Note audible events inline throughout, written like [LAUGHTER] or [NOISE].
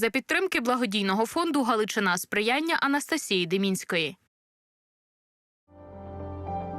за підтримки благодійного фонду Галичина сприяння Анастасії Демінської.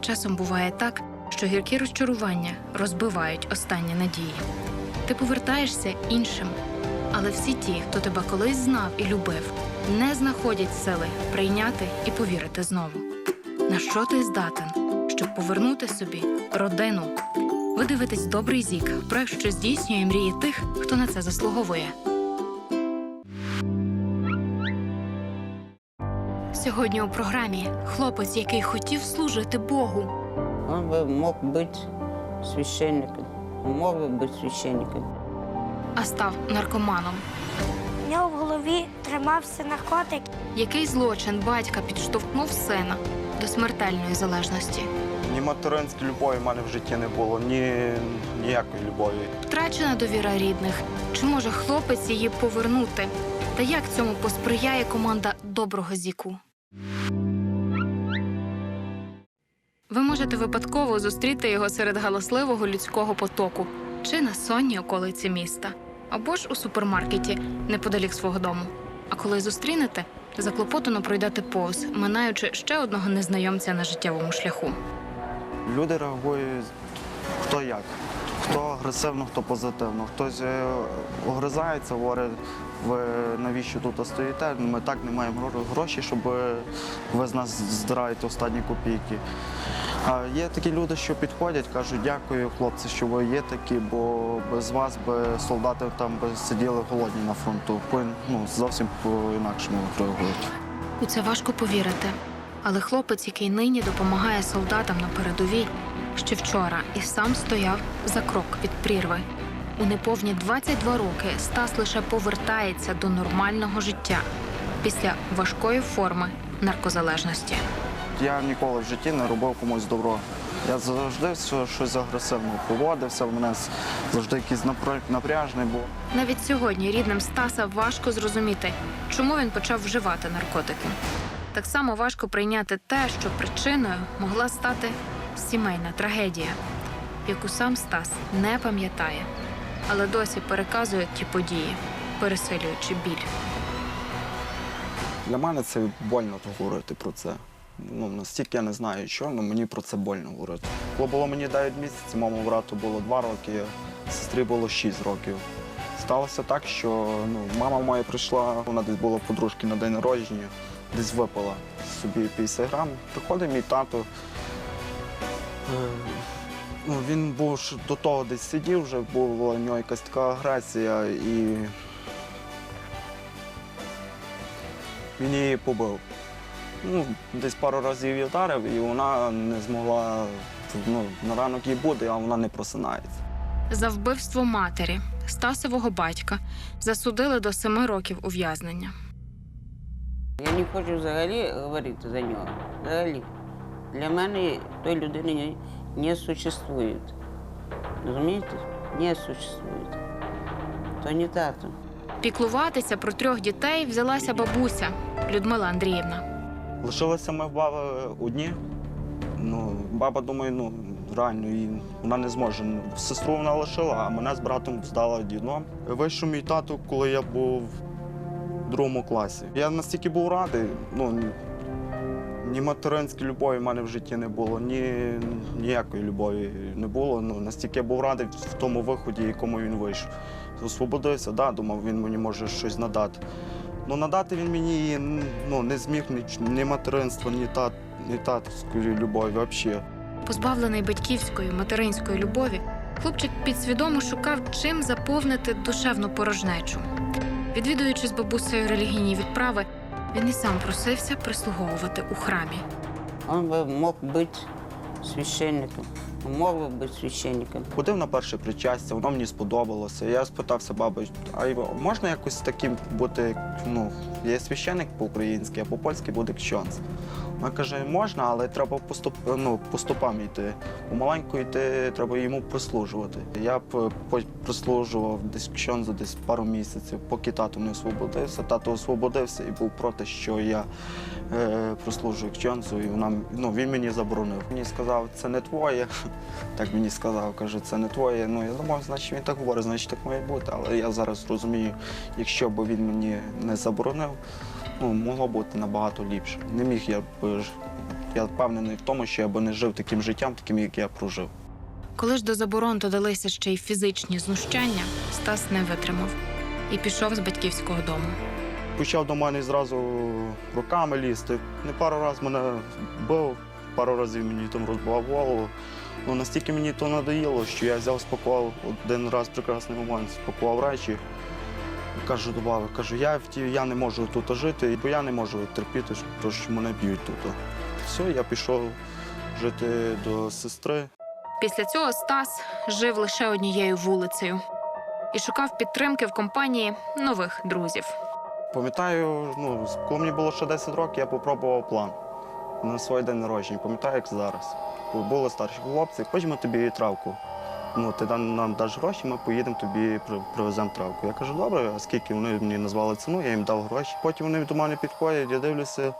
Часом буває так, що гіркі розчарування розбивають останні надії. Ти повертаєшся іншим, але всі ті, хто тебе колись знав і любив, не знаходять сили прийняти і повірити знову. На що ти здатен, щоб повернути собі родину? Ви дивитесь добрий зік, проект, що здійснює мрії тих, хто на це заслуговує. Сьогодні у програмі хлопець, який хотів служити Богу, Он бы мог быть священником. Он мог бы быть священником. а став наркоманом. В нього в голові тримався наркотик. Який злочин батька підштовхнув сина до смертельної залежності? Ні материнської любові в мене в житті не було, ні ніякої любові. Втрачена довіра рідних. Чи може хлопець її повернути? Та як цьому посприяє команда доброго зіку? Ви можете випадково зустріти його серед галасливого людського потоку чи на сонній околиці міста, або ж у супермаркеті неподалік свого дому. А коли зустрінете, заклопотано пройдете повз, минаючи ще одного незнайомця на життєвому шляху. Люди реагують хто як. Хто агресивно, хто позитивно. Хтось е, огризається, говорить, ви навіщо тут стоїте? Ми так не маємо гро- грошей, щоб е, ви з нас здираєте останні копійки. А є такі люди, що підходять, кажуть, дякую, хлопці, що ви є такі, бо без вас би солдати там би сиділи голодні на фронту. По- Ну, зовсім по-інакшому реагують. У це важко повірити. Але хлопець, який нині допомагає солдатам на передовій, ще вчора і сам стояв за крок від прірви. У неповні 22 роки Стас лише повертається до нормального життя після важкої форми наркозалежності. Я ніколи в житті не робив комусь добро. Я завжди щось агресивно поводився, в мене завжди якийсь напря- напряжний був. Навіть сьогодні рідним Стаса важко зрозуміти, чому він почав вживати наркотики. Так само важко прийняти те, що причиною могла стати сімейна трагедія, яку сам Стас не пам'ятає, але досі переказує ті події, пересилюючи біль. Для мене це больно говорити про це. Ну, настільки я не знаю, що, але мені про це больно говорити. Коли було мені 9 місяців, моєму брату було 2 роки, сестрі було 6 років. Сталося так, що ну, мама моя прийшла, вона десь була подружки на день народження, десь випила собі 50 грам. Приходить мій тато. Е, Ну, він був ж до того десь сидів, вже була в нього якась така агресія і він її побив. Ну, десь пару разів її вдарив, і вона не змогла ну, на ранок їй буде, а вона не просинається. За вбивство матері Стасового батька засудили до семи років ув'язнення. Я не хочу взагалі говорити за нього. Взагалі. Для мене той людини не, не существує. Розумієте? Не существує. То не тато. Піклуватися про трьох дітей взялася бабуся Людмила Андріївна. Лишилися ми в баби одні. Ну, баба думає, ну реально, і вона не зможе. Сестру вона лишила, а мене з братом здала дідно. Вийшов мій тато, коли я був в другому класі. Я настільки був радий, ну ні- материнської любові в мене в житті не було, ні ніякої любові не було. Ну, настільки я був радий в тому виході, якому він вийшов. Освободився, да, думав, він мені може щось надати. Ну, надати він мені ну, не зміг ні, ні материнства, ні, тат, ні татовської любові взагалі. Позбавлений батьківської материнської любові, хлопчик підсвідомо шукав, чим заповнити душевну порожнечу. Відвідуючи з бабусею релігійні відправи, він і сам просився прислуговувати у храмі. Він би мог бути священником. Мов мог би бути священником. Ходив на перше причастя, воно мені сподобалося. Я спитався баби, а можна якось таким бути, ну, є священник по-українськи, а по-польськи буде кщонц. Вона каже, можна, але треба поступ, ну, поступам йти. Помаленьку йти, треба йому прислужувати. Я б прислужував десь кщонзу десь пару місяців, поки тато не освободився. Тато освободився і був проти, що я е, прислужую кщонзу, і вона, ну, він мені заборонив. Мені сказав, це не твоє. [LAUGHS] Так мені сказав, каже, це не твоє. Ну я думав, значить він так говорить, значить так має бути. Але я зараз розумію, якщо б він мені не заборонив, ну могло бути набагато ліпше. Не міг я б я впевнений в тому, що я б не жив таким життям, таким, як я прожив. Коли ж до заборон додалися ще й фізичні знущання, Стас не витримав і пішов з батьківського дому. Почав до мене зразу руками лізти. Не пару разів мене бив, пару разів мені там розбивав голову. Ну, настільки мені то надоїло, що я взяв, спакував один раз прекрасний момент, спакував речі. Кажу до баби, кажу, я, я не можу тут жити, бо я не можу терпіти, що що мене б'ють тут. Все, я пішов жити до сестри. Після цього Стас жив лише однією вулицею і шукав підтримки в компанії нових друзів. Пам'ятаю, ну, коли мені було ще 10 років, я попробував план на свій день народження. Пам'ятаю, як зараз. Були старші хлопці, хочемо тобі травку. Ну, ти нам даш гроші, ми поїдемо тобі при- привеземо травку. Я кажу, добре, а скільки вони мені назвали ціну, я їм дав гроші. Потім вони до мене підходять, я дивлюся.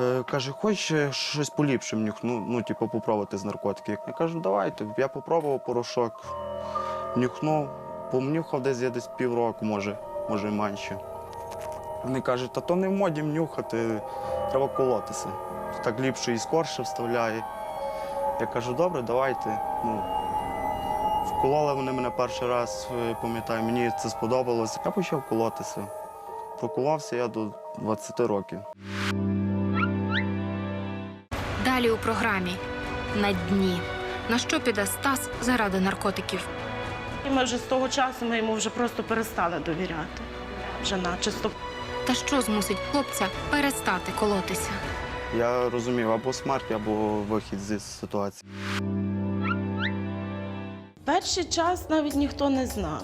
Е, каже, хочеш щось поліпше мені, ну, ну, типу, попробувати з наркотиків. Я кажу, давайте. Я попробував порошок, нюхнув, помнюхав десь я десь півроку, може, може і менше. Вони кажуть, та то не в моді нюхати, треба колотися. Так ліпше і скорше вставляє. Я кажу, добре, давайте. Ну, вкололи вони мене перший раз, пам'ятаю, мені це сподобалось. Я почав колотися. Проколовся я до 20 років. Далі у програмі на дні. На що піде Стас заради наркотиків? І ми вже з того часу ми йому вже просто перестали довіряти. Вже начисто. Та що змусить хлопця перестати колотися? Я розумів або смерть, або вихід зі ситуації. Перший час навіть ніхто не знав.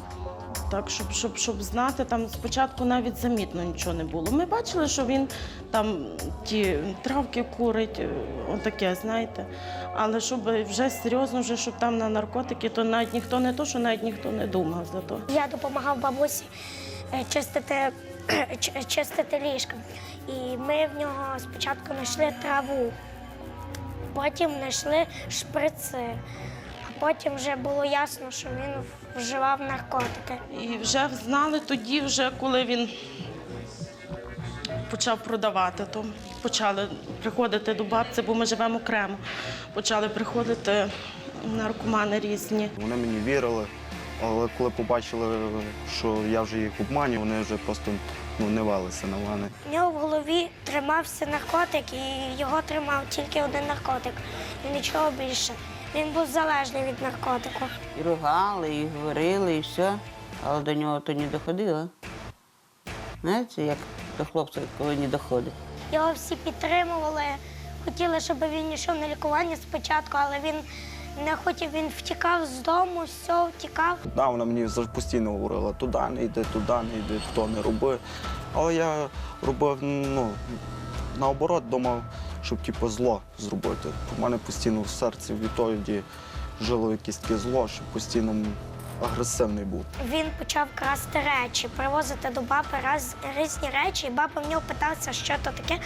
Так, щоб, щоб, щоб знати, там спочатку навіть замітно нічого не було. Ми бачили, що він там ті травки курить, е, отаке, знаєте. Але щоб вже серйозно, вже щоб там на наркотики, то навіть ніхто не то, що навіть ніхто не думав за то. Я допомагав бабусі е, чистити, чистити ліжко. І ми в нього спочатку знайшли траву, потім знайшли шприци, потім вже було ясно, що він вживав наркотики. І вже знали тоді, вже коли він почав продавати, то почали приходити до бабці, бо ми живемо окремо. Почали приходити наркомани різні. Вони мені вірили, але коли побачили, що я вже їх обманюю, вони вже просто ну, не велися на мене. У нього в голові тримався наркотик, і його тримав тільки один наркотик, і нічого більше. Він був залежний від наркотику. І ругали, і говорили, і все. Але до нього то не доходило. Знаєте, як до хлопця, коли не доходить. Його всі підтримували, хотіли, щоб він йшов на лікування спочатку, але він не хотів, він втікав з дому, все, втікав. Да, вона мені постійно говорила, туди не йди, туди не йди, то не роби. Але я робив ну, наоборот, думав, щоб типу, зло зробити. У мене постійно в серці відтоді жило якесь таке зло, що постійно агресивний був. Він почав красти речі, привозити до баби раз, різні речі, і баба в нього питалася, що то таке,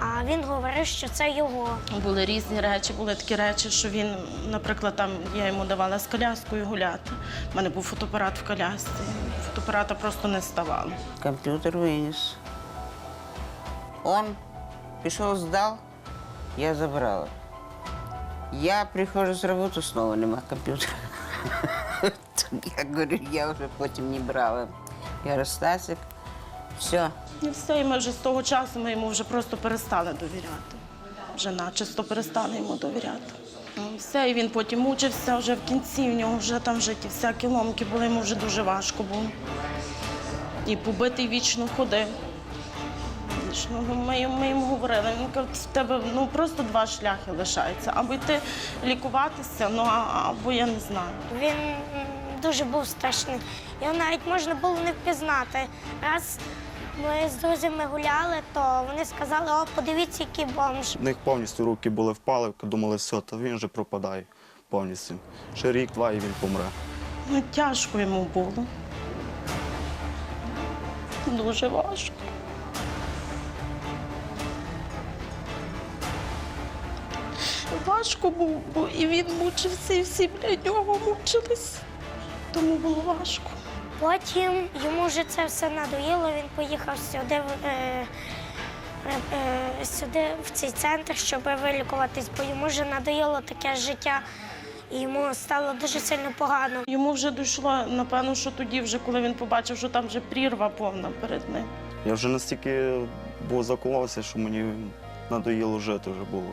а він говорив, що це його. Були різні речі, були такі речі, що він, наприклад, там я йому давала з коляскою гуляти. У мене був фотоапарат в колясці. Фотоапарата просто не ставало. Компьютер вынес. Он пришел, сдал, я забрала. Я прихожу с работы, снова нема компьютера. [LAUGHS] Я говорю, я вже потім не брала. Я говорю, все, І все, і ми вже з того часу ми йому вже просто перестали довіряти. Вже начисто перестали йому довіряти. Ну, Все, і він потім мучився вже в кінці, в нього вже там вже ті всякі ломки були, йому вже дуже важко було. І побитий вічно ходив. Ну, Ми, йому- ми йому говорили, він каже, в тебе ну, просто два шляхи лишаються. Або йти лікуватися, ну або я не знаю. Він дуже був страшний. Його навіть можна було не впізнати. Раз ми з друзями гуляли, то вони сказали, о, подивіться, який бомж. В них повністю руки були впали, думали, все, та він вже пропадає повністю. Ще рік-два і він помре. Ну, тяжко йому було. Дуже важко. Важко, бо, бо і він мучився, і всі біля нього мучились. Тому було важко. Потім йому вже це все надоїло, він поїхав сюди, е, е, е, сюди в цей центр, щоб вилікуватись, бо йому вже надоїло таке життя, і йому стало дуже сильно погано. Йому вже дійшло, напевно, що тоді, вже, коли він побачив, що там вже прірва повна перед ним. Я вже настільки був заколовся, що мені надоїло жити вже було.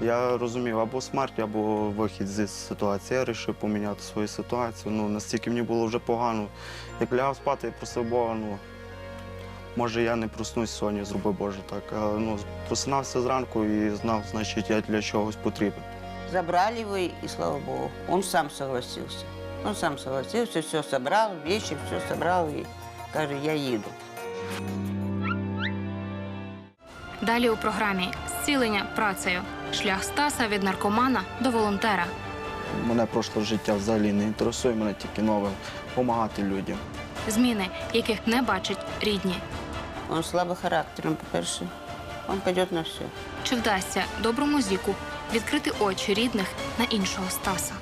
Я розумів або смерть, або вихід зі ситуації. Я вирішив поміняти свою ситуацію. Ну, настільки мені було вже погано. Як лягав спати, я просив Бога, ну, може я не проснусь сьогодні, зроби Боже так. А, ну, просинався зранку і знав, значить, я для чогось потрібен. Забрали его, и слава Богу. Он сам согласился. Он сам согласился, все собрал, вещи все собрал и каже, я еду. Далі у програмі зцілення працею. Шлях Стаса від наркомана до волонтера. Мене прошле життя взагалі не інтересує, мене тільки нове допомагати людям. Зміни, яких не бачать рідні. Он слабохарактерный, по-перше. Он пойдет на все. Чи вдасться доброму зіку відкрити очі рідних на іншого Стаса?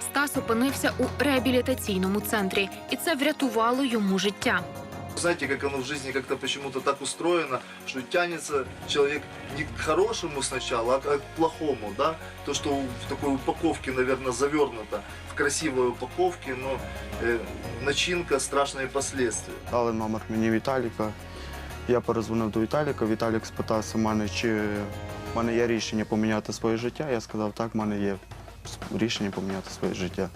Стас опинився у реабілітаційному центрі, і це врятувало йому життя. Знаете, как оно в жизни как-то почему-то так устроено, что тянется человек не к хорошему сначала, а к плохому, да? То, что в такой упаковке, наверное, завернуто, в красивой упаковке, но э, начинка, страшные последствия. Дали номер мені Віталіка. Я перезвонив до Віталіка. Віталік спитався мене, чи в мене є рішення поміняти своє життя. Я сказав, так, в мене є рішення поміняти своє життя.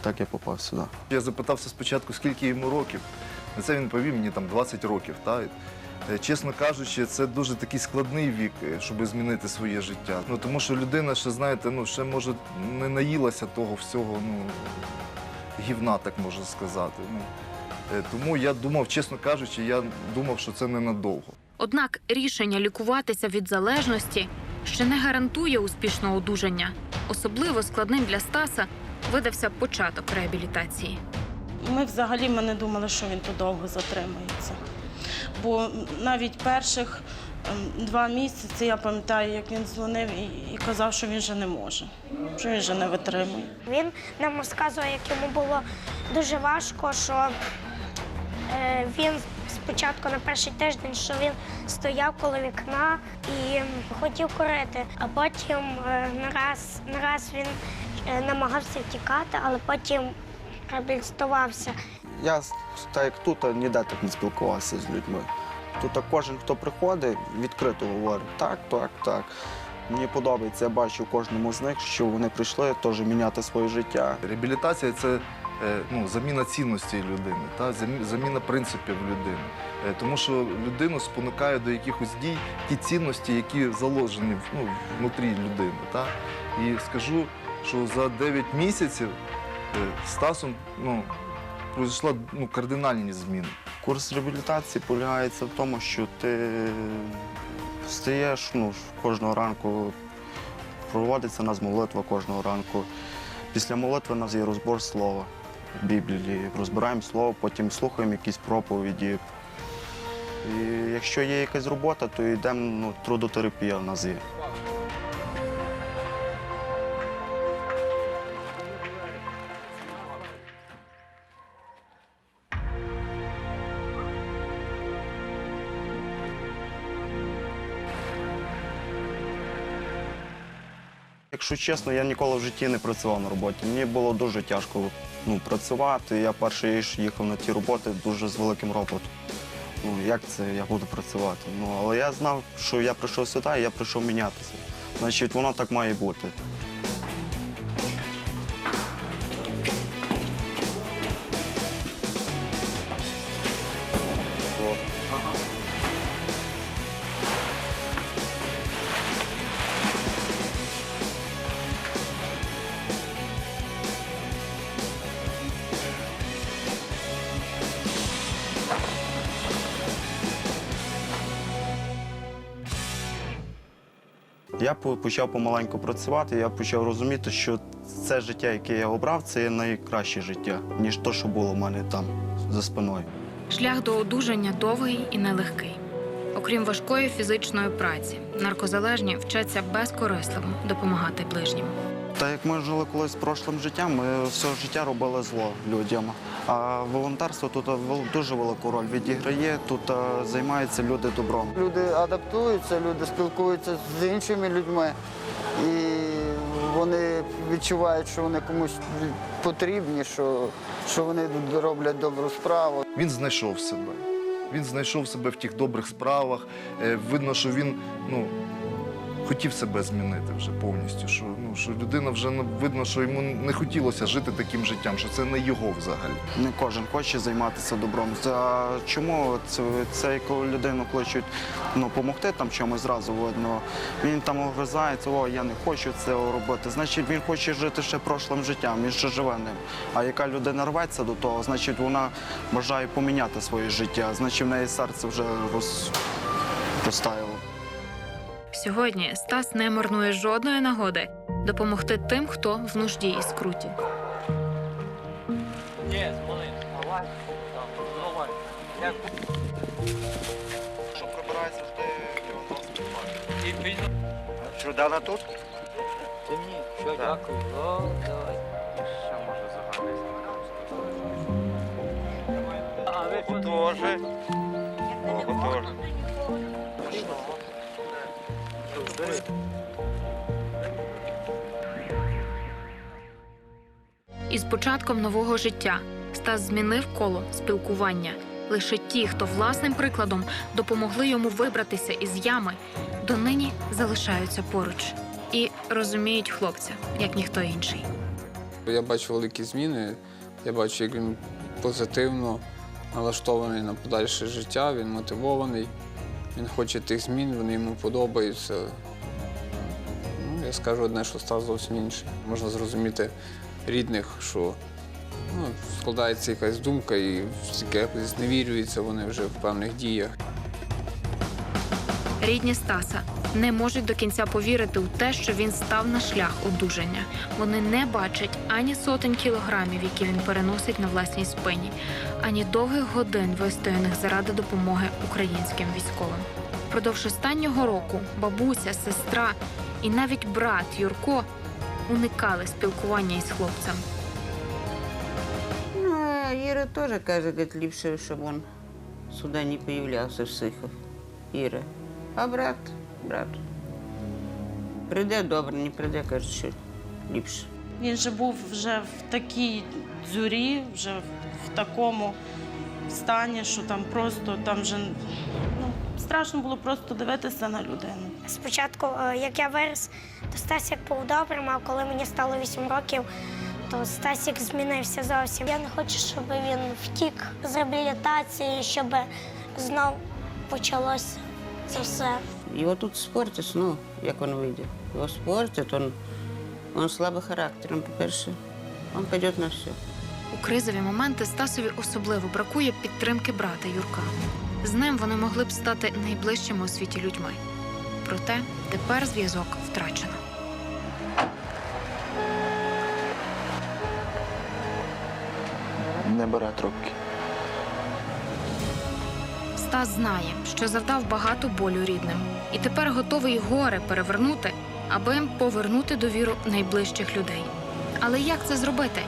Так я попав сюди. Я запитався спочатку, скільки йому років. Це він повів мені там 20 років. Та? Е, Чесно кажучи, це дуже такий складний вік, е, щоб змінити своє життя. Ну тому що людина ще, знаєте, ну ще може не наїлася того всього, ну гівна, так можна сказати. Ну, е, тому я думав, чесно кажучи, я думав, що це ненадовго. Однак рішення лікуватися від залежності ще не гарантує успішного одужання. Особливо складним для Стаса видався початок реабілітації. Ми взагалі ми не думали, що він тут довго затримається. Бо навіть перших ем, два місяці я пам'ятаю, як він дзвонив і, казав, що він вже не може, що він вже не витримує. Він нам розказує, як йому було дуже важко, що е, він спочатку на перший тиждень, що він стояв коло вікна і хотів курити, а потім е, нараз, нараз він е, намагався втікати, але потім реабілітувався. Я так як тут ніде так не спілкувався з людьми. Тут кожен, хто приходить, відкрито говорить так, так, так. Мені подобається, я бачу в кожному з них, що вони прийшли теж міняти своє життя. Реабілітація це е, ну, заміна цінностей людини, та, заміна принципів людини. Е, Тому що людину спонукає до якихось дій ті цінності, які заложені ну, внутрі людини. Та. І скажу, що за 9 місяців Стасом ну, пройшла ну, кардинальні зміни. Курс реабілітації полягається в тому, що ти встаєш ну, кожного ранку, проводиться у нас молитва кожного ранку. Після молитви у нас є розбор слова в Біблії. Розбираємо слово, потім слухаємо якісь проповіді. І якщо є якась робота, то йдемо ну, трудотерапія в нас є. Якщо чесно, я ніколи в житті не працював на роботі. Мені було дуже тяжко ну, працювати. Я перший їхав на ті роботи дуже з великим роботом. Ну, як це я буду працювати? Ну, але я знав, що я прийшов сюди і я прийшов мінятися. Значить, воно так має бути. Почав помаленьку працювати, я почав розуміти, що це життя, яке я обрав, це найкраще життя, ніж те, що було в мене там за спиною. Шлях до одужання довгий і нелегкий. Окрім важкої фізичної праці, наркозалежні вчаться безкорисливо допомагати ближнім. Та як ми жили колись прошлим життям, ми все життя робили зло людям. А волонтерство тут вел- дуже велику роль відіграє. Тут е, займаються люди добром. Люди адаптуються, люди спілкуються з іншими людьми, і вони відчувають, що вони комусь потрібні, що, що вони роблять добру справу. Він знайшов себе. Він знайшов себе в тих добрих справах. Е, Видно, що він ну, хотів себе змінити вже повністю. Що, ну, що людина вже ну, видно, що йому не хотілося жити таким життям, що це не його взагалі. Не кожен хоче займатися добром. А чому це, це коли людину кличуть ну, допомогти там чомусь зразу видно. Він там огризається, о, я не хочу це робити. Значить, він хоче жити ще прошлим життям, він ще живе ним. А яка людина рветься до того, значить вона бажає поміняти своє життя. Значить, в неї серце вже роз... Сьогодні Стас не марнує жодної нагоди допомогти тим, хто в нужді і скруті. Що прибирається Що, Дана тут? Все, дякую. О, давай. А ви що? Тоже. О, тоже. Із початком нового життя Стас змінив коло спілкування. Лише ті, хто власним прикладом допомогли йому вибратися із ями, донині залишаються поруч і розуміють хлопця, як ніхто інший. Я бачу великі зміни. Я бачу, як він позитивно налаштований на подальше життя, він мотивований, він хоче тих змін, вони йому подобаються. Скажу одне, що став зовсім інший. Можна зрозуміти рідних, що ну, складається якась думка і якось зневірюються вони вже в певних діях. Рідні Стаса не можуть до кінця повірити у те, що він став на шлях одужання. Вони не бачать ані сотень кілограмів, які він переносить на власній спині, ані довгих годин, вистояних заради допомоги українським військовим. Впродовж останнього року бабуся, сестра і навіть брат Юрко уникали спілкування із хлопцем. Ну, Іра теж каже, говорить, ліпше, щоб він сюди не появлявся в Сихов. Іра. А брат, брат. Прийде добре, не прийде, каже, що ліпше. Він же був вже в такій дзюрі, вже в такому стані, що там просто там вже ну, страшно було просто дивитися на людину. Спочатку, е, як я виріс, то Стасік був добрим, а коли мені стало 8 років, то Стасік змінився зовсім. Я не хочу, щоб він втік з реабілітації, щоб знов почалося це все. Його тут спортять, ну, як він вийде. Його спортять, він, він слабий характером, по-перше. Він піде на все. У кризові моменти Стасові особливо бракує підтримки брата Юрка. З ним вони могли б стати найближчими у світі людьми. Проте тепер зв'язок втрачено. Не бере трубки. Стас знає, що завдав багато болю рідним, і тепер готовий горе перевернути, аби повернути довіру найближчих людей. Але як це зробити?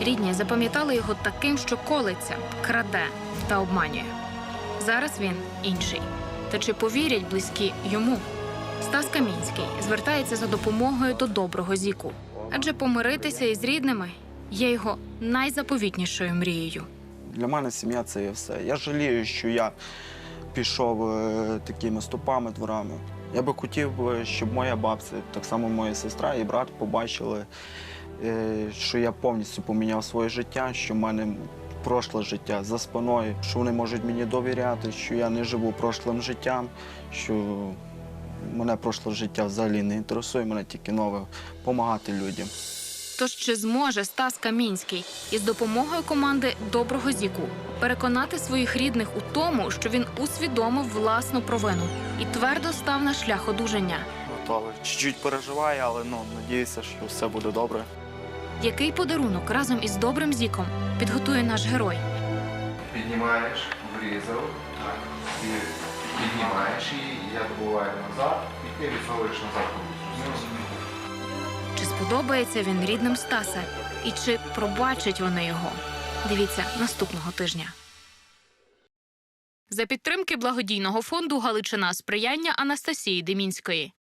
Рідні запам'ятали його таким, що колиться, краде та обманює. Зараз він інший. Та чи повірять близькі йому? Стас Камінський звертається за допомогою до доброго зіку, адже помиритися із рідними є його найзаповітнішою мрією. Для мене сім'я це є все. Я жалію, що я пішов е, такими стопами, дворами. Я би хотів, е, щоб моя бабця, так само моя сестра і брат побачили, е, що я повністю поміняв своє життя, що в мене прошле життя за спиною, що вони можуть мені довіряти, що я не живу прошлим життям, що мене прошле життя взагалі не інтересує, мене тільки нове допомагати людям. Тож чи зможе Стас Камінський із допомогою команди Доброго Зіку переконати своїх рідних у тому, що він усвідомив власну провину і твердо став на шлях одужання? Готовий. Чуть-чуть переживаю, але ну, надіюся, що все буде добре. Який подарунок разом із добрим зіком підготує наш герой? Піднімаєш, врізав і піднімаєш її, я добуваю назад, і ти відсовуєш назад повністю. Чи сподобається він рідним Стаса? І чи пробачать вони його? Дивіться наступного тижня. За підтримки благодійного фонду Галичина сприяння Анастасії Демінської.